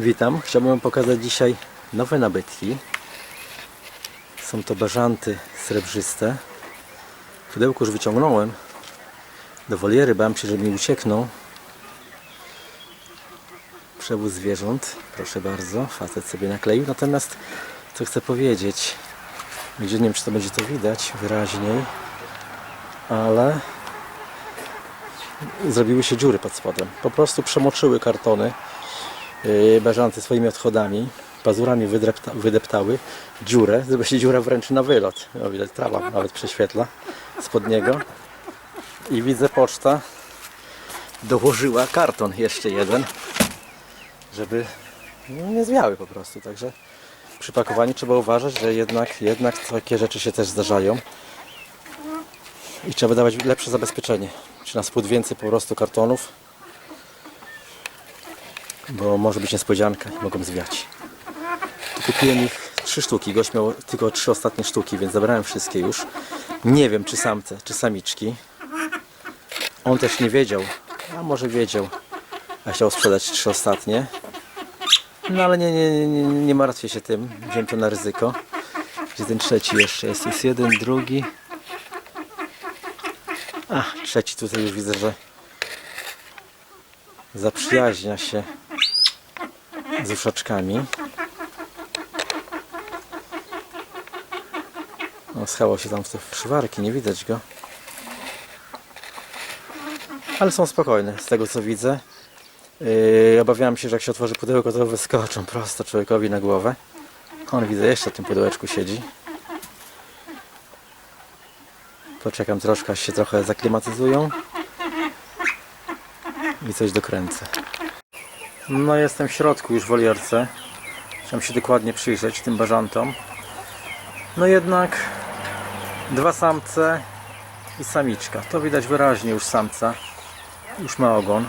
Witam. Chciałbym pokazać dzisiaj nowe nabytki. Są to bażanty srebrzyste. Pudełko już wyciągnąłem do woliery. Bałem się, że mi uciekną. Przewóz zwierząt. Proszę bardzo. Facet sobie nakleił. Natomiast co chcę powiedzieć. Gdzie nie wiem, czy to będzie to widać wyraźniej. Ale zrobiły się dziury pod spodem. Po prostu przemoczyły kartony yy, bażanty swoimi odchodami, pazurami wydepta, wydeptały dziurę, zrobiła się dziura wręcz na wylot. No, widać, trawa nawet prześwietla spod niego. I widzę poczta dołożyła karton jeszcze jeden, żeby nie zwiały po prostu. Także przy pakowaniu trzeba uważać, że jednak, jednak takie rzeczy się też zdarzają. I trzeba dawać lepsze zabezpieczenie. Czy na spód więcej po prostu kartonów, bo może być niespodzianka mogą zwiać. Kupiłem ich trzy sztuki, gość miał tylko trzy ostatnie sztuki, więc zabrałem wszystkie już. Nie wiem czy samce, czy samiczki. On też nie wiedział, a może wiedział, a chciał sprzedać trzy ostatnie. No ale nie, nie, nie, nie martwię się tym, wziąłem to na ryzyko. Gdzie ten trzeci jeszcze jest? Jest jeden, drugi. A, trzeci tutaj już widzę, że zaprzyjaźnia się z uszaczkami. O, schował się tam w te szywarki, nie widać go. Ale są spokojne, z tego co widzę. Yy, obawiałem się, że jak się otworzy pudełko, to wyskoczą prosto człowiekowi na głowę. On widzę, jeszcze w tym pudełeczku siedzi. Poczekam troszkę, aż się trochę zaklimatyzują. I coś dokręcę. No jestem w środku już w wolierce. Chciałem się dokładnie przyjrzeć tym bażantom. No jednak dwa samce i samiczka. To widać wyraźnie już samca. Już ma ogon.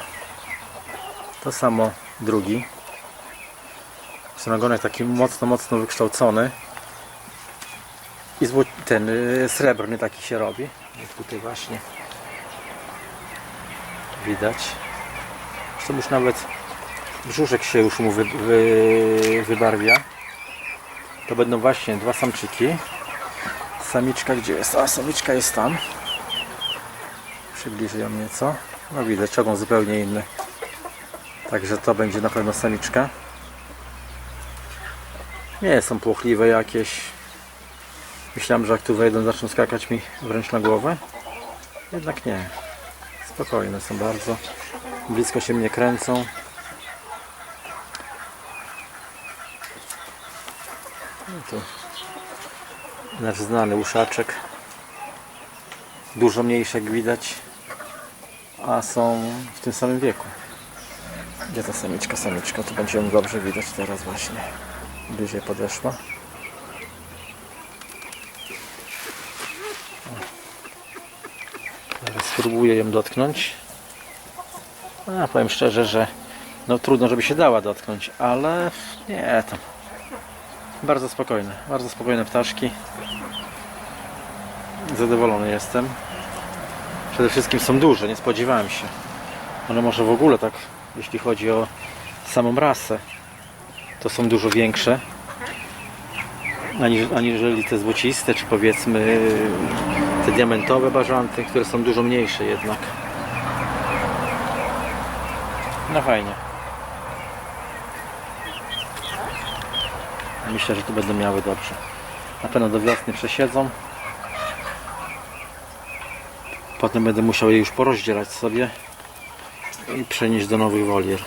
To samo drugi. Ten ogonek taki mocno, mocno wykształcony. I ten y, srebrny taki się robi. Jak tutaj właśnie widać. Zresztą już nawet brzuszek się już mu wy, wy, wybarwia. To będą właśnie dwa samczyki. Samiczka gdzie jest? A samiczka jest tam. Przybliżę ją nieco. No widać, ogon zupełnie inny. Także to będzie na pewno samiczka. Nie są płochliwe jakieś. Myślałem, że jak tu wejdą, zaczną skakać mi wręcz na głowę. Jednak nie. Spokojne są bardzo. Blisko się mnie kręcą. Tu nasz znany uszaczek. Dużo mniejszy jak widać. A są w tym samym wieku. Gdzie ta samiczka? Samiczka, tu będzie ją dobrze widać teraz właśnie. Bliżej podeszła. Teraz spróbuję ją dotknąć. A, powiem szczerze, że no trudno, żeby się dała dotknąć, ale nie tam. Bardzo spokojne, bardzo spokojne ptaszki. Zadowolony jestem. Przede wszystkim są duże, nie spodziewałem się. One może w ogóle tak, jeśli chodzi o samą rasę, to są dużo większe ani- aniżeli te złociste, czy powiedzmy te diamentowe bażanty, które są dużo mniejsze jednak. No fajnie. Myślę, że tu będą miały dobrze. Na pewno do wiosny przesiedzą. Potem będę musiał je już porozdzielać sobie i przenieść do nowych wolier.